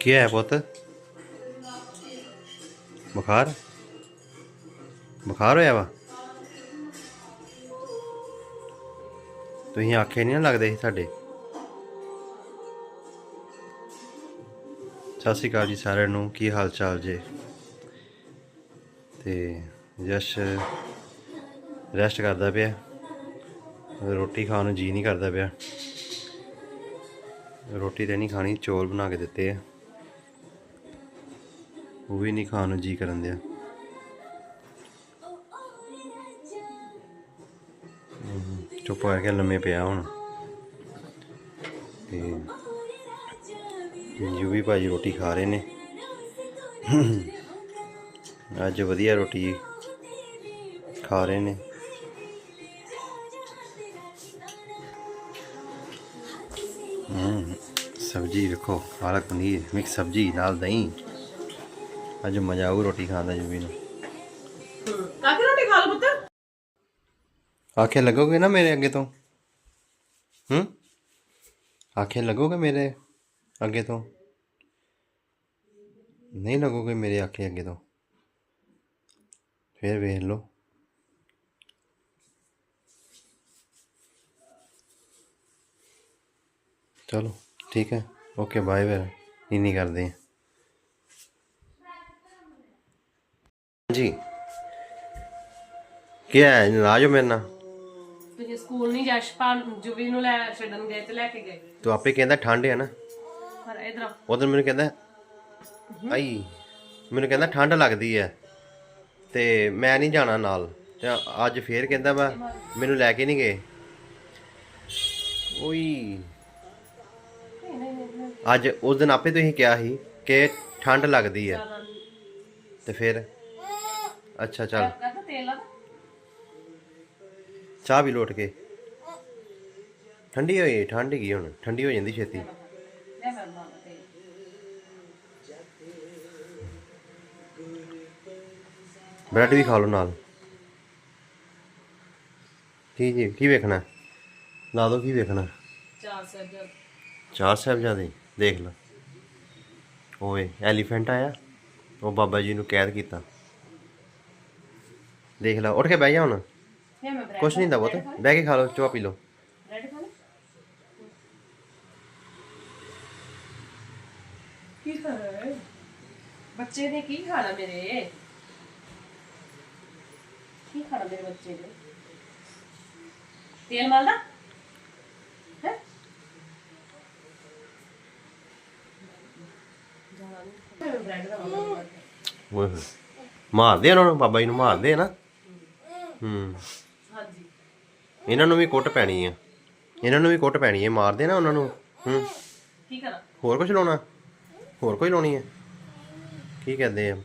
ਕੀ ਹੈ ਪੁੱਤ? ਬੁਖਾਰ? ਬੁਖਾਰ ਹੋਇਆ ਵਾ? ਤੁਸੀਂ ਆਖੇ ਨਹੀਂ ਨਾ ਲੱਗਦੇ ਸੀ ਸਾਡੇ। ਸਤਿ ਸ਼੍ਰੀ ਅਕਾਲ ਜੀ ਸਾਰਿਆਂ ਨੂੰ, ਕੀ ਹਾਲ ਚਾਲ ਜੇ? ਤੇ ਜਸ਼ ਰੈਸਟ ਕਰਦਾ ਪਿਆ। ਰੋਟੀ ਖਾਣ ਨੂੰ ਜੀ ਨਹੀਂ ਕਰਦਾ ਪਿਆ। ਰੋਟੀ ਤੇ ਨਹੀਂ ਖਾਣੀ, ਚੌਲ ਬਣਾ ਕੇ ਦਿੱਤੇ ਆ। ਉਹ ਵੀ ਨਹੀਂ ਖਾਣ ਨੂੰ ਜੀ ਕਰਨ ਦਿਆ। ਚੁੱਪ ਚੁੱਪ ਕੇ ਲੰਮੇ ਪਿਆ ਹੁਣ। ਤੇ ਯੂ ਵੀ ਭਾਜੀ ਰੋਟੀ ਖਾ ਰਹੇ ਨੇ। ਅੱਜ ਵਧੀਆ ਰੋਟੀ ਖਾ ਰਹੇ ਨੇ। ਸਬਜੀ ਵੇਖੋ ਪਾਲਕ ਪਨੀਰ, ਮਿਕਸ ਸਬਜੀ ਨਾਲ ਦਹੀਂ। ਅੱਜ ਮਜ਼ਾ ਆਊ ਰੋਟੀ ਖਾਣ ਦਾ ਜੁਬੀ ਨੂੰ। ਕਾਕੀ ਰੋਟੀ ਖਾ ਲਓ ਪੁੱਤ। ਆਖੇ ਲੱਗੋਗੇ ਨਾ ਮੇਰੇ ਅੱਗੇ ਤੋਂ? ਹੂੰ? ਆਖੇ ਲੱਗੋਗੇ ਮੇਰੇ ਅੱਗੇ ਤੋਂ? ਨਹੀਂ ਲੱਗੋਗੇ ਮੇਰੇ ਆਖੇ ਅੱਗੇ ਤੋਂ? ਫਿਰ ਵੇਖ ਲਓ। ਚਲੋ ਠੀਕ ਹੈ। ਓਕੇ ਬਾਏ ਫਿਰ। ਇੰਨੀ ਕਰਦੇ ਹਾਂ। ਜੀ ਕੀ ਹੈ? ਨਾਰਾਜ਼ ਹੋ ਮੇਰੇ ਨਾਲ? ਤੁਸੀਂ ਸਕੂਲ ਨਹੀਂ ਜਸ਼ਪਾਲ ਜੁਬੀ ਨੂੰ ਲੈ ਛੱਡਣ ਗਏ ਤੇ ਲੈ ਕੇ ਗਏ। ਤੂੰ ਆਪੇ ਕਹਿੰਦਾ ਠੰਡ ਹੈ ਨਾ। ਪਰ ਇਧਰ ਉਦੋਂ ਮੈਨੂੰ ਕਹਿੰਦਾ ਆਈ ਮੈਨੂੰ ਕਹਿੰਦਾ ਠੰਡ ਲੱਗਦੀ ਹੈ ਤੇ ਮੈਂ ਨਹੀਂ ਜਾਣਾ ਨਾਲ। ਤੇ ਅੱਜ ਫੇਰ ਕਹਿੰਦਾ ਵਾ ਮੈਨੂੰ ਲੈ ਕੇ ਨਹੀਂ ਗਏ। ਓਈ। ਅੱਜ ਉਸ ਦਿਨ ਆਪੇ ਤੁਸੀਂ ਕਿਹਾ ਸੀ ਕਿ ਠੰਡ ਲੱਗਦੀ ਹੈ। ਤੇ ਫਿਰ? ਅੱਛਾ ਚੱਲ। ਕਹਿੰਦਾ ਤੇਲ ਲਾ ਚਾਹ ਵੀ ਲੋਟ ਕੇ। ਠੰਡੀ ਹੋਈ ਠੰਡ ਹੈਗੀ ਹੁਣ। ਠੰਡੀ ਹੋ ਜਾਂਦੀ ਛੇਤੀ। ਲੈ ਮੈਂ ਬ੍ਰੈਡ ਵੀ ਖਾ ਲਓ ਨਾਲ। ਕੀ ਜੀ ਕੀ ਵੇਖਣਾ? ਲਾ ਦੋ ਕੀ ਵੇਖਣਾ? ਚਾਰ ਸੱਜ ਚਾਰ ਸਾਹਿਬਜ਼ਾਦੇ ਦੇਖ ਲੈ। ਓਏ ਐਲੀਫੈਂਟ ਆਇਆ? ਉਹ ਬਾਬਾ ਜੀ ਨੂੰ ਕੈਦ ਕੀਤਾ। ਦੇਖ ਲੈ ਉੱਠ ਕੇ ਬਹਿ ਜਾ ਹੁਣ। ਕੁਛ ਨਹੀਂ ਹੁੰਦਾ ਬਹੁਤ ਬਹਿ ਕੇ ਖਾ ਲਓ ਚਾਹ ਪੀ ਲਓ। ਕੀ ਬੱਚੇ ਨੇ ਕੀ ਖਾਣਾ ਮੇਰੇ? ਕੀ ਖਾਣਾ ਮੇਰੇ ਬੱਚੇ ਨੇ ਤੇਲ ਮਲਦਾ ਹੈ? ਬ੍ਰੈਡ ਦਾ ਮਾਰਦੇ ਉਹਨਾਂ ਨੂੰ ਬਾਬਾ ਜੀ ਨੂੰ ਮਾਰਦੇ ਨਾ। ਹੂੰ। ਹਾਂਜੀ ਇਹਨਾਂ ਨੂੰ ਵੀ ਕੁੱਟ ਪੈਣੀ ਆ। ਇਹਨਾਂ ਨੂੰ ਵੀ ਕੁੱਟ ਪੈਣੀ ਹੈ ਮਾਰਦੇ ਨਾ ਉਹਨਾਂ ਨੂੰ। ਹੂੰ। ਕੀ ਕਰਾਂ? ਹੋਰ ਕੁਝ ਲਾਉਣਾ? ਹੋਰ ਕੋਈ ਲਾਉਣੀ ਹੈ ਕੀ ਕਹਿੰਦੇ ਆ?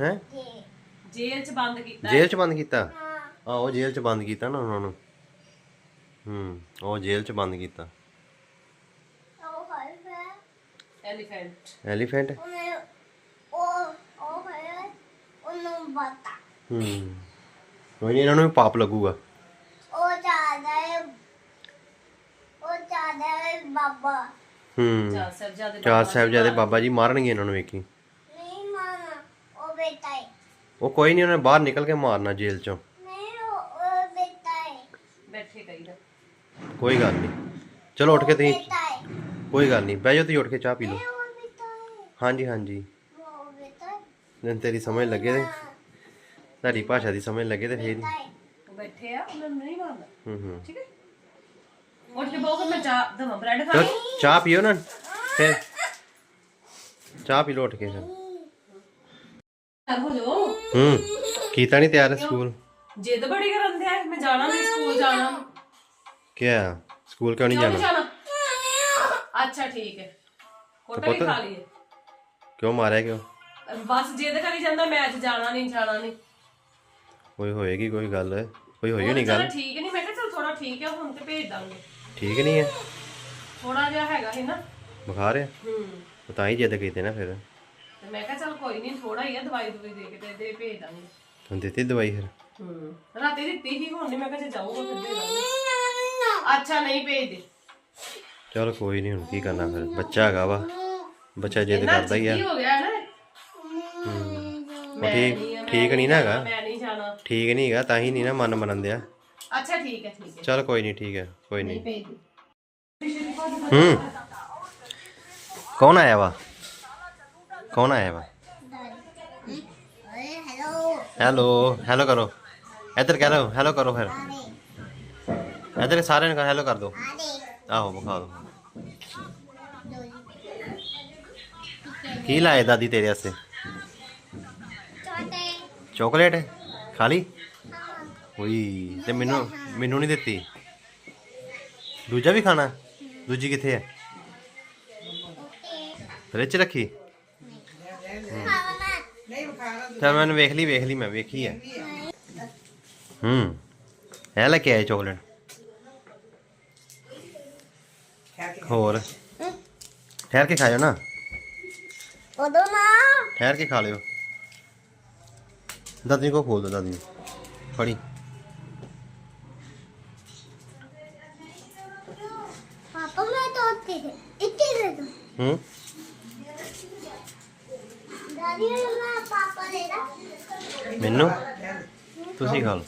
ਹੈ? ਜੇਲ੍ਹ ਚ ਬੰਦ ਕੀਤਾ ਜੇਲ੍ਹ ਚ ਬੰਦ ਕੀਤਾ? ਆਹੋ ਜੇਲ੍ਹ ਚ ਬੰਦ ਕੀਤਾ ਨਾ ਉਹਨਾਂ ਨੂੰ। ਹੂੰ ਉਹ ਜੇਲ੍ਹ ਚ ਬੰਦ ਕੀਤਾ। ਐਲੀਫੈਂਟ ਐਲੀਫੈਂਟ ਹੂੰ ਕੋਈ ਨਹੀਂ ਇਹਨਾਂ ਨੂੰ ਵੀ ਪਾਪ ਲੱਗੂਗਾ। ਬਾਬਾ। ਹੂੰ। ਚਾਰ ਸਾਹਿਬਜ਼ਾਦੇ ਚਾਰ ਸਾਹਿਬਜ਼ਾਦੇ ਬਾਬਾ ਜੀ ਮਾਰਨਗੇ ਇਹਨਾਂ ਨੂੰ ਵੇਖੀ। ਨਹੀਂ ਮਾਨਾ ਉਹ ਬੇਟਾ ਹੈ ਉਹ ਕੋਈ ਨਹੀਂ ਉਹਨੇ ਬਾਹਰ ਨਿਕਲ ਕੇ ਮਾਰਨਾ ਜੇਲ੍ਹ ਚੋਂ। ਨਹੀਂ ਉਹ ਉਹ ਬੇਟਾ ਹੈ ਬੈਠੇ ਕਹੀਦਾ ਕੋਈ ਗੱਲ ਨਹੀਂ ਚਲੋ ਉੱਠ ਕੇ ਤੁਸੀਂ ਬੇਟਾ ਹੈ ਕੋਈ ਗੱਲ ਨਹੀਂ ਬਹਿ ਜਾਓ ਤੁਸੀਂ ਉੱਠ ਕੇ ਚਾਹ ਪੀ ਲਓ। ਉਹ ਬੇਟਾ ਹੈ ਹਾਂਜੀ ਹਾਂਜੀ। ਉਹ ਬੇਟਾ ਹੈ ਤੇਰੀ ਸਮਝ ਲੱਗੇ ਤੇ। ਤੁਹਾਡੀ ਭਾਸ਼ਾ ਦੀ ਸਮਝ ਲੱਗੇ ਤੇ ਫੇਰ ਹੀ। ਬੈਠੇ ਆ ਉਹਨਾਂ ਨੂੰ ਨਹੀਂ ਮਾਰਨਾ। ਹੂੰ ਹੂੰ। ਠੀਕ ਹੈ? ਉੱਠ ਕੇ ਬਹੁਤ ਮੈਂ ਚਾਹ ਦਵਾਂ ਬ੍ਰੈਡ ਖਾ ਚਲੋ ਚਾਹ ਪੀਓ ਨਾ। ਫਿਰ। ਚਾਹ ਪੀ ਉੱਠ ਕੇ ਫਿਰ। ਚੱਲ ਹੋ ਜਾਓ। ਹੂੰ ਕੀਤਾ ਨਹੀਂ ਤਿਆਰ ਸਕੂਲ? ਜਿੱਦ ਬੜੀ ਕਰਨ ਦੇ ਆ ਮੈਂ ਜਾਣਾ ਨਹੀਂ ਸਕੂਲ ਜਾਣਾ। ਕਿਆ? ਸਕੂਲ ਕਿਉਂ ਨਹੀਂ ਕਿਉਂ ਨਹੀਂ ਜਾਣਾ? ਜਾਣਾ? ਅੱਛਾ ਠੀਕ ਹੈ। ਕੋਟਾ ਵੀ ਪੁੱਤ- ਖਾ ਲਈਏ। ਕਿਉਂ ਮਾਰਿਆ ਕਿਉਂ? ਬਸ ਜਿੱਦ ਕਰੀ ਜਾਂਦਾ ਮੈਂ ਅੱਜ ਜਾਣਾ ਨਹੀਂ ਜਾਣਾ ਨਹੀਂ ਕੋਈ ਹੋਏਗੀ ਕੋਈ ਗੱਲ ਕੋਈ ਹੋਈ ਨਹੀਂ ਚਲੋ ਗੱਲ? ਠੀਕ ਨਹੀਂ ਮੈਂ ਕਿਹਾ ਚਲ ਥੋੜਾ ਠੀਕ ਹੈ ਹੁਣ ਤੇ ਭੇਜ ਦਾਂਗੇ। ਠੀਕ ਨਹੀਂ ਹੈ ਥੋੜਾ ਜਿਹਾ ਹੈਗਾ ਸੀ ਨਾ। ਬੁਖਾਰ ਹੈ। ਹੂੰ ਤਾਂ ਹੀ ਜਿੱਦ ਕੀਤੇ ਨਾ ਫਿਰ। ਤੇ ਮੈਂ ਕਿਹਾ ਚਲ ਕੋਈ ਨਹੀਂ ਥੋੜਾ ਹੀ ਆ ਦਵਾਈ ਦਵਾਈ ਦੇ ਕੇ ਤੇ ਦੇ ਭੇਜ ਦਾਂਗੇ। ਹੁਣ ਦਿੱਤੀ ਦਵਾਈ ਫਿਰ? ਹੂੰ ਰਾਤੀ ਦਿੱਤੀ ਹੀ ਹੁਣ ਨਹੀਂ ਮੈਂ ਕਿਹਾ ਜੇ ਜਾਊਗਾ ਫਿਰ ਦੇ ਦਾਂਗੇ। ਅੱਛਾ ਨਹੀਂ ਭੇਜ ਦੇ। ਚਲ ਕੋਈ ਨਹੀਂ ਹੁਣ ਕੀ ਕਰਨਾ ਫਿਰ? ਬੱਚਾ ਹੈਗਾ ਵਾ। ਬੱਚਾ ਜਿੱਦ ਕਰਦਾ ਹੀ ਆ। ਹੋ ਗਿਆ ਨਾ। ਠੀਕ ਠੀਕ ਨਹੀਂ ਨਾ ਹੈਗਾ। ਠੀਕ ਨਹੀਂ ਹੈਗਾ ਤਾਂ ਹੀ ਨਹੀਂ ਨਾ ਮਨ ਮੰਨਣ ਦਿਆ। ਅੱਛਾ ਠੀਕ ਹੈ ਠੀਕ ਹੈ। ਚਲ ਕੋਈ ਨਹੀਂ ਠੀਕ ਹੈ ਕੋਈ ਨਹੀਂ। ਭੇਜ ਦਿਓ। ਹੂੰ। ਕੌਣ ਆਇਆ ਵਾ? ਕੌਣ ਆਇਆ ਵਾ? ਹੈਲੋ ਹੈਲੋ ਹੈਲੋ ਕਰੋ। ਇੱਧਰ ਕਹਿ ਲਓ ਹੈਲੋ ਕਰੋ ਫਿਰ। ਇੱਧਰ ਸਾਰਿਆਂ ਨੂੰ ਹੈਲੋ ਕਰ ਦਿਓ ਆਹੋ ਵਿਖਾ ਦਿਓ ਕੀ ਲਾਏ ਦਾਦੀ ਤੇਰੇ ਵਾਸਤੇ? ਚਾਕਲੇਟ? ਖਾ ਲਈ? ਤੇ ਮੈਨੂੰ ਮੈਨੂੰ ਨਹੀਂ ਦਿੱਤੀ। ਦੂਜਾ ਵੀ ਖਾਣਾ? ਦੂਜੀ ਕਿੱਥੇ ਹੈ? ਫ੍ਰਿਜ ਰੱਖੀ? ਚਲ ਮੈਨੂੰ ਵੇਖ ਲਈ ਵੇਖ ਲਈ ਮੈਂ ਵੇਖੀ ਹੈ ਹੂੰ। ਇਹ ਲੈ ਕੇ ਆਏ ਚਾਕਲੇਟ। ਹੋਰ? ਠਹਿਰ ਕੇ ਖਾਇਓ ਨਾ। ਉਦੋਂ ਨਾ। ਠਹਿਰ ਕੇ ਖਾ ਲਿਓ। ਦਾਦੀ ਕੋ ਖੋਲ ਦੋ ਦਾਦੀ ਫੜੀ। ਪਾਪਾ ਮੈਂ ਤੋਤੇ ਇੱਥੇ ਦੇ ਦੋ ਹੂੰ? ਦਾਦੀ ਮੈਂ ਪਾਪਾ ਦੇ ਦਾ। ਮੈਨੂੰ? ਤੁਸੀਂ ਖਾ ਲਓ।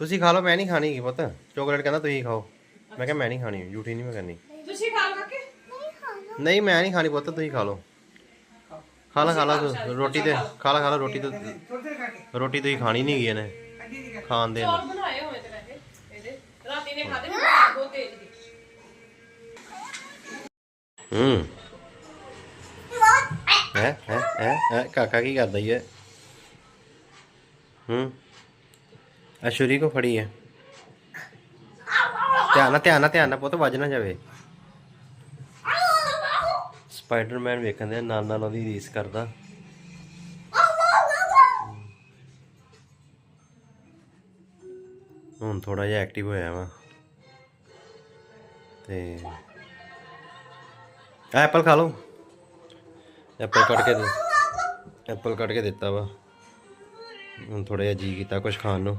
ਤੁਸੀਂ ਖਾ ਲਓ ਮੈਂ ਨਹੀਂ ਖਾਣੀ ਪੁੱਤ। ਚਾਕਲੇਟ ਕਹਿੰਦਾ ਤੁਸੀਂ ਖਾਓ। ਮੈਂ ਕਿਹਾ ਮੈਂ ਨਹੀਂ ਖਾਣੀ ਝੂਠੀ ਨਹੀਂ ਮੈਂ ਕਰਨੀ। ਤੁਸੀਂ ਖਾ ਲਓ ਕਿ ਨਹੀਂ ਮੈਂ ਨਹੀਂ ਖਾਣੀ ਪੁੱਤ ਤੁਸੀਂ ਖਾ ਲਓ। ਖਾ ਲਾ ਖਾ ਲਾ ਤੂੰ। ਰੋਟੀ ਤੇ। ਖਾ ਲਾ ਖਾ ਲਾ ਰੋਟੀ ਤੇ। ਰੋਟੀ ਤੁਸੀਂ ਖਾਣੀ ਨਹੀਂ ਗਈ ਇਹਨੇ। ਖਾਣ ਦੇ ਚੌਲ ਬਣਾਏ ਹੋਏ ਤੇ ਵੈਸੇ ਇਹਦੇ। ਰਾਤੀ ਨੇ ਖਾਦੇ ਬਹੁਤ ਤੇਜ਼ ਸੀ ਹੂੰ। ਹੈ ਹੈ ਹੈ ਹੈ ਕਾਕਾ ਕੀ ਕਰਦਾ ਈ ਹੈ? ਹੂੰ। ਅਸ਼ੂਰੀ ਕੋ ਫੜੀ ਹੈ। ਧਿਆਨ ਨਾਲ ਧਿਆਨ ਨਾਲ ਧਿਆਨ ਨਾਲ ਪੁੱਤ ਵੱਜ ਨਾ ਜਾਵੇ। ਸਪਾਈਡਰਮੈਨ ਵੇਖਣ ਦੇ ਨਾਲ ਨਾਲ ਉਹਦੀ ਰੀਸ ਕਰਦਾ। ਹੁਣ ਥੋੜਾ ਜਿਹਾ ਐਕਟਿਵ ਹੋਇਆ ਵਾ। ਤੇ ਐਪਲ ਖਾ ਲਓ। ਐਪਲ ਕੱਟ ਕੇ ਦੇ ਐਪਲ ਕੱਟ ਕੇ ਦਿੱਤਾ ਵਾ। ਹੁਣ ਥੋੜਾ ਜਿਹਾ ਜੀ ਕੀਤਾ ਕੁਝ ਖਾਣ ਨੂੰ।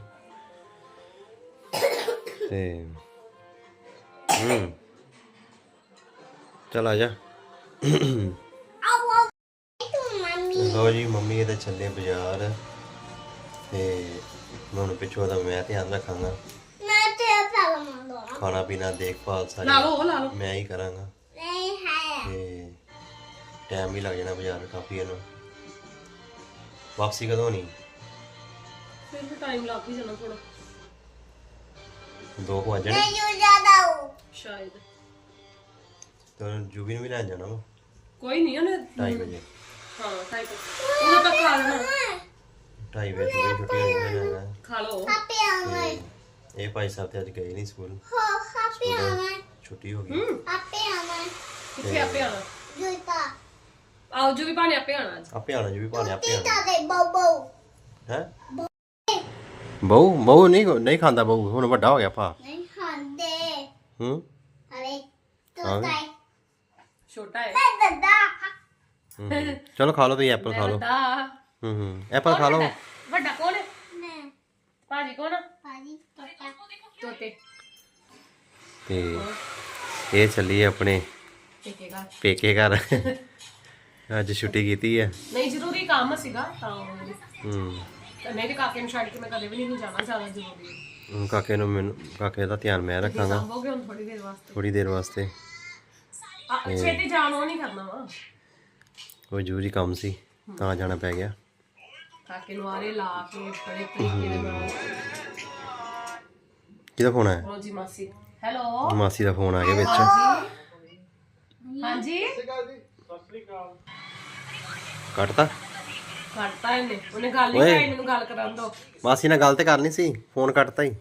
ਤੇ ਹੂੰ। ਚਲ ਆ ਜਾ। ਮੰਮੀ ਲੋ ਜੀ, ਮੰਮੀ ਇਹਦੇ ਚੱਲੇ ਬਾਜ਼ਾਰ। ਤੇ ਮੈਂ ਹੁਣ ਪਿੱਛੋਂ ਦਾ ਮੈਂ ਧਿਆਨ ਰੱਖਾਂਗਾ। ਮੈਂ ਤੇ ਪਹਿਲਾਂ ਮੰਗਵਾ ਖਾਣਾ ਪੀਣਾ ਦੇਖਭਾਲ ਲਾ ਸਾਰੀ ਲਓ ਉਹ ਲਾ ਲਓ। ਮੈਂ ਹੀ ਕਰਾਂਗਾ। ਨਹੀਂ ਹੈ। ਤੇ ਟਾਈਮ ਵੀ ਲੱਗ ਜਾਣਾ ਬਾਜ਼ਾਰ ਕਾਫੀ ਇਹਨੂੰ। ਵਾਪਸੀ ਕਦੋਂ ਨਹੀਂ ਫਿਰ ਵੀ ਟਾਈਮ ਲੱਗ ਹੀ ਜਾਣਾ ਥੋੜਾ ਦੋ ਕੁ ਵਜਣ ਨਹੀਂ ਜੋ ਜ਼ਿਆਦਾ ਹੋ। ਸ਼ਾਇਦ। ਤੇ ਜੂਬੀ ਨੂੰ ਵੀ ਲੈਣ ਜਾਣਾ ਵਾ? ਕੋਈ ਨਹੀਂ ਉਹਨੇ 2:30 ਵਜੇ। ਹਾਂ ਟਾਈਪ ਉਹ ਤੱਕ ਖਾ ਲੈਣਾ। 2:30 ਵਜੇ ਜੂਬੀ ਛੁੱਟੀ ਹੋਣੀ ਹੈ ਜਾਣਾ ਖਾ ਲਓ ਹਾਪੀ ਆਵਾਂ ਤੇ ਇਹ ਭਾਈ ਸਾਹਿਬ ਤੇ ਅੱਜ ਗਏ ਨਹੀਂ ਸਕੂਲ। ਹੋ ਹਾਪੀ ਆਵਾਂ ਛੁੱਟੀ ਹੋ ਗਈ। ਹਾਪੀ ਆਵਾਂ। ਕਿੱਥੇ ਆਪੇ ਆਣਾ? ਜੁਤਾ ਆਓ ਜੋ ਵੀ ਭਾਣੇ ਆਪੇ ਆਣਾ ਅੱਜ। ਆਪੇ ਆਣਾ ਜੂਬੀ ਭਾਣੇ ਆਪੇ ਆਣਾ। ਤੀਤਾ ਦੇ ਬੋਬੋ ਹੈ? ਬਹੁ। ਬਹੁ ਨਹੀਂ ਨਹੀਂ ਖਾਂਦਾ ਬਹੁ ਹੁਣ ਵੱਡਾ ਹੋ ਗਿਆ ਭਾ। ਨਹੀਂ ਖਾਂਦੇ। ਹੂੰ? ਅਰੇ। ਤੋਤਾ ਛੋਟਾ ਹੈ। ਦੱਦਾ। ਚਲੋ ਖਾ ਲਓ ਤੁਸੀਂ ਐਪਲ ਖਾ ਲਓ। ਵੱਡਾ ਹੂੰ ਹੂੰ। ਐਪਲ ਖਾ ਲਓ ਵੱਡਾ ਕੌਣ ਹੈ? ਮੈਂ। ਭਾਜੀ ਕੌਣ ਆ? ਪਾਜੀ ਤੋਤਾ। ਤੋਤੇ। ਤੇ ਇਹ ਚੱਲੀ ਆਪਣੇ ਪੇਕੇ ਘਰ। ਅੱਜ ਛੁੱਟੀ ਕੀਤੀ ਹੈ ਨਹੀਂ ਜ਼ਰੂਰੀ ਕੰਮ ਸੀਗਾ ਤਾਂ ਹੂੰ। ਤਾਂ ਨਹੀਂ ਤੇ ਕਾਕੇ ਨੂੰ ਛੱਡ ਕੇ ਮੈਂ ਕਦੇ ਵੀ ਨਹੀਂ ਜਾਣਾ ਜ਼ਿਆਦਾ ਜ਼ਰੂਰੀ ਹੈ। ਹੁਣ ਕਾਕੇ ਨੂੰ ਮੈਨੂੰ ਕਾਕੇ ਦਾ ਧਿਆਨ ਮੈਂ ਰੱਖਾਂਗਾ। ਸੰਭੋਗੇ ਹੁਣ ਥੋੜੀ ਦੇਰ ਵਾਸਤੇ? ਥੋੜੀ ਦੇਰ ਵਾਸਤੇ। ਆ ਛੇਤੀ ਜਾਣ ਉਹ ਨਹੀਂ ਕਰਨਾ ਵਾ। ਕੋਈ ਜ਼ਰੂਰੀ ਕੰਮ ਸੀ ਤਾਂ ਜਾਣਾ ਪੈ ਗਿਆ। ਕਾਕੇ ਨੂੰ ਆਰੇ ਲਾ ਕੇ ਬੜੇ ਤਰੀਕੇ ਦੇ ਨਾਲ ਕਿਹਦਾ ਫੋਨ ਆਇਆ? ਹੋ ਜੀ ਮਾਸੀ। ਹੈਲੋ? ਮਾਸੀ ਦਾ ਫੋਨ ਆ ਗਿਆ ਵਿੱਚ। ਹਾਂਜੀ? ਕੱਟਤਾ? ਕੱਟਤਾ ਇਹਨੇ। ਉਹਨੇ ਗੱਲ ਨਹੀਂ ਓਏ। ਕਰਾਈ ਮੈਨੂੰ ਗੱਲ ਕਰਾਂ ਦੋ ਮਾਸੀ ਨਾਲ ਗੱਲ ਤੇ ਕਰਨੀ ਸੀ ਫੋਨ ਕੱਟਤਾ ਹੀ।